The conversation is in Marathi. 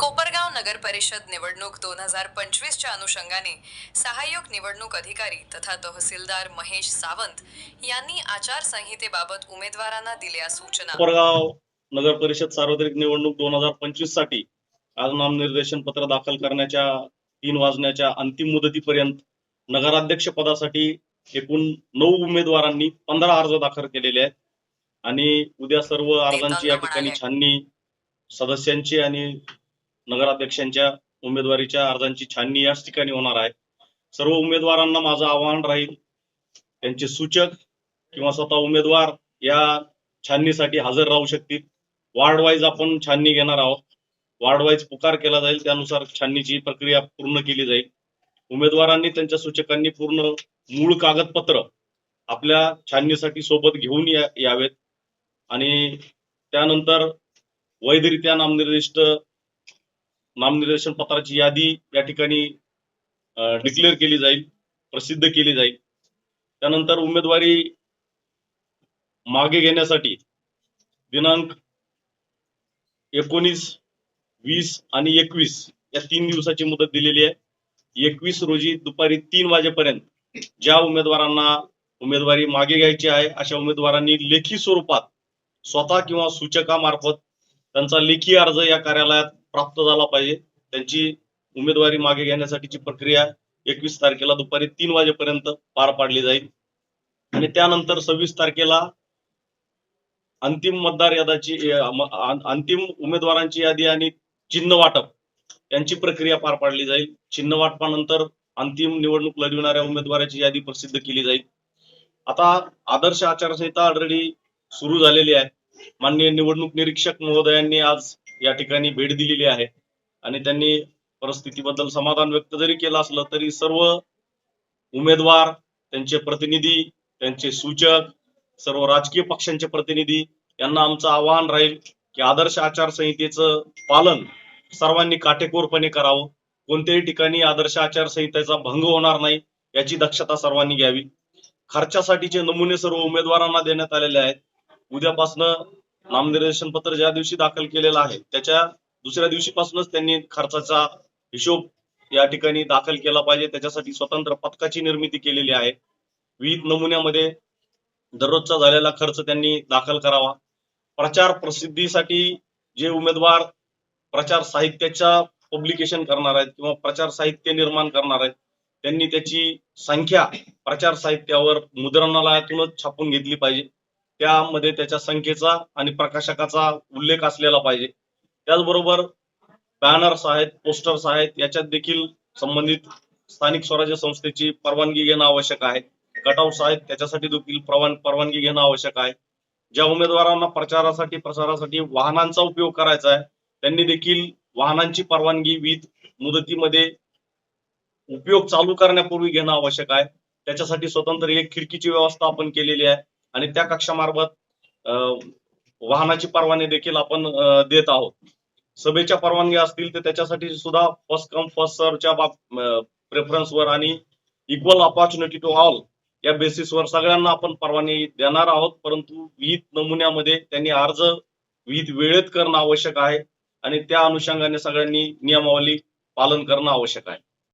कोपरगाव नगर परिषद निवडणूक दोन हजार पंचवीसच्या अनुषंगाने सहाय्यक निवडणूक अधिकारी तथा तहसीलदार महेश सावंत यांनी आचारसंहितेबाबत उमेदवारांना दिल्या सूचना. कोपरगाव नगर परिषद सार्वत्रिक निवडणूक दोन हजार पंचवीससाठी आज नामनिर्देशन पत्र दाखल करण्याच्या तीन वाजण्याच्या अंतिम मुदतीपर्यंत नगराध्यक्ष पदासाठी एकूण नऊ उमेदवारांनी पंधरा अर्ज दाखल केलेले आहेत. आणि उद्या सर्व अर्जांची या ठिकाणी छाननी सदस्यांची आणि नगराध्यक्षांच्या उमेदवारीच्या अर्जांची छाननी याच ठिकाणी होणार आहे. सर्व उमेदवारांना माझं आवाहन राहील त्यांचे सूचक किंवा स्वतः उमेदवार या छाननीसाठी हजर राहू शकतील. वार्ड वाईज आपण छाननी घेणार आहोत. वार्ड वाईज पुकार केला जाईल त्यानुसार छाननीची प्रक्रिया पूर्ण केली जाईल. उमेदवारांनी त्यांच्या सूचकांनी पूर्ण मूळ कागदपत्र आपल्या छाननीसाठी सोबत घेऊन या यावेत. आणि त्यानंतर वैधरित्या नामनिर्दिष्ट नामनिर्देशन पत्राची यादी या ठिकाणी डिक्लेअर केली जाईल प्रसिद्ध केली जाईल. त्यानंतर उमेदवारी मागे घेण्यासाठी दिनांक एकोणीस वीस आणि एकवीस या तीन दिवसाची मुदत दिलेली आहे. एकवीस रोजी दुपारी तीन वाजेपर्यंत ज्या उमेदवारांना उमेदवारी मागे घ्यायची आहे अशा उमेदवारांनी लेखी स्वरूपात स्वतः किंवा सूचकामार्फत त्यांचा लेखी अर्ज या कार्यालयात प्राप्त झाला पाहिजे. त्यांची उमेदवारी मागे घेण्यासाठीची प्रक्रिया एकवीस तारखेला दुपारी तीन वाजेपर्यंत पार पाडली जाईल. आणि त्यानंतर सव्वीस तारखेला अंतिम मतदार यादाची अंतिम उमेदवारांची यादी आणि चिन्ह वाटप यांची प्रक्रिया पार पाडली जाईल. चिन्ह वाटपानंतर अंतिम निवडणूक लढविणाऱ्या उमेदवाराची यादी प्रसिद्ध केली जाईल. आता आदर्श आचारसंहिता ऑलरेडी सुरू झालेली आहे. माननीय निवडणूक निरीक्षक महोदयांनी आज या ठिकाणी भेट दिलेली आहे. आणि त्यांनी परिस्थितीबद्दल समाधान व्यक्त जरी केलं असलं तरी सर्व उमेदवार त्यांचे प्रतिनिधी त्यांचे सूचक सर्व राजकीय पक्षांचे प्रतिनिधी यांना आमचं आवाहन राहील की आदर्श आचारसंहितेचं पालन सर्वांनी काटेकोरपणे करावं. कोणत्याही ठिकाणी आदर्श आचारसंहितेचा भंग होणार नाही याची दक्षता सर्वांनी घ्यावी. खर्चासाठीचे नमुने सर्व उमेदवारांना देण्यात आलेले आहेत. उद्यापासनं नामनिर्देशन पत्र ज्या दिवशी दाखल केलेलं आहे त्याच्या दुसऱ्या दिवशीपासूनच त्यांनी खर्चाचा हिशोब या ठिकाणी दाखल केला पाहिजे. त्याच्यासाठी स्वतंत्र पथकाची निर्मिती केलेली आहे. विविध नमुन्यामध्ये दररोजचा झालेला खर्च त्यांनी दाखल करावा. प्रचार प्रसिद्धीसाठी जे उमेदवार प्रचार साहित्याच्या पब्लिकेशन करणार आहेत किंवा प्रचार साहित्य निर्माण करणार आहेत त्यांनी त्याची संख्या प्रचार साहित्यावर मुद्रणालयातूनच छापून घेतली पाहिजे. त्यामध्ये त्याच्या संख्येचा आणि प्रकाशकाचा उल्लेख असलेला पाहिजे. त्याचबरोबर बॅनर्स आहेत पोस्टर्स आहेत याच्यात देखील संबंधित स्थानिक स्वराज्य संस्थेची परवानगी घेणं आवश्यक आहे. कटआउट्स आहेत त्याच्यासाठी देखील परवान परवानगी घेणं आवश्यक आहे. ज्या उमेदवारांना प्रचारासाठी प्रसारासाठी वाहनांचा उपयोग करायचा आहे त्यांनी देखील वाहनांची परवानगी विविध मुदतीमध्ये उपयोग चालू करण्यापूर्वी घेणं आवश्यक आहे. त्याच्यासाठी स्वतंत्र एक खिडकीची व्यवस्था आपण केलेली आहे. आणि त्या कक्षामार्फत वाहनाची परवाने देखील आपण देत आहोत. सभेच्या परवानगी असतील तर त्याच्यासाठी सुद्धा फर्स्ट कम फर्स्ट सरच्या बाब प्रेफरन्सवर आणि इक्वल ऑपॉर्च्युनिटी टू ऑल या बेसिसवर सगळ्यांना आपण परवानगी देणार आहोत. परंतु विहित नमुन्यामध्ये त्यांनी अर्ज विहित वेळेत करणं आवश्यक आहे आणि त्या अनुषंगाने सगळ्यांनी नियमावली पालन करणं आवश्यक आहे.